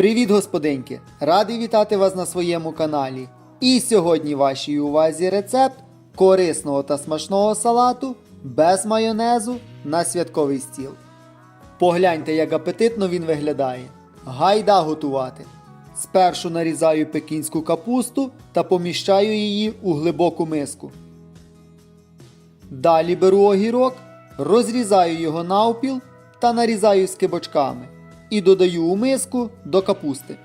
Привіт, господинки! Радий вітати вас на своєму каналі. І сьогодні вашій увазі рецепт корисного та смачного салату без майонезу на святковий стіл. Погляньте, як апетитно він виглядає. Гайда готувати. Спершу нарізаю пекінську капусту та поміщаю її у глибоку миску. Далі беру огірок, розрізаю його навпіл та нарізаю скибочками і додаю у миску до капусти.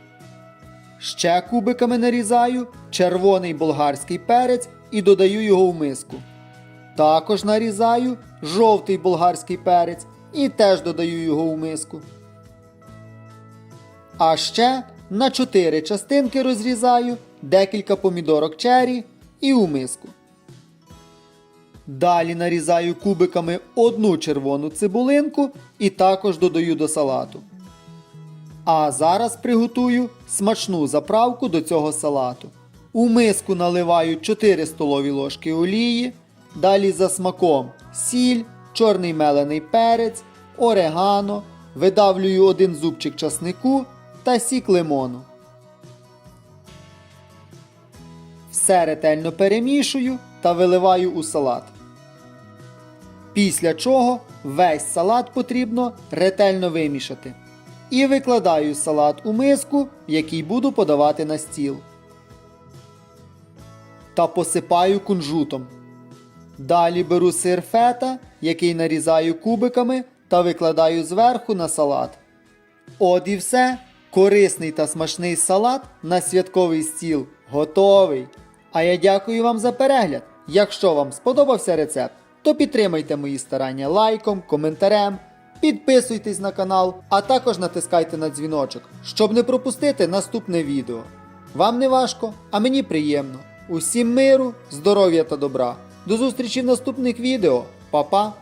Ще кубиками нарізаю червоний болгарський перець і додаю його в миску. Також нарізаю жовтий болгарський перець і теж додаю його в миску. А ще на 4 частинки розрізаю декілька помідорок чері і у миску. Далі нарізаю кубиками одну червону цибулинку і також додаю до салату. А зараз приготую смачну заправку до цього салату. У миску наливаю 4 столові ложки олії, далі за смаком сіль, чорний мелений перець, орегано, видавлюю один зубчик часнику та сік лимону. Все ретельно перемішую та виливаю у салат. Після чого весь салат потрібно ретельно вимішати. І викладаю салат у миску, який буду подавати на стіл. Та посипаю кунжутом. Далі беру сир фета, який нарізаю кубиками та викладаю зверху на салат. От і все. Корисний та смачний салат на святковий стіл готовий. А я дякую вам за перегляд. Якщо вам сподобався рецепт, то підтримайте мої старання лайком, коментарем, підписуйтесь на канал, а також натискайте на дзвіночок, щоб не пропустити наступне відео. Вам не важко, а мені приємно. Усім миру, здоров'я та добра. До зустрічі в наступних відео. Па-па!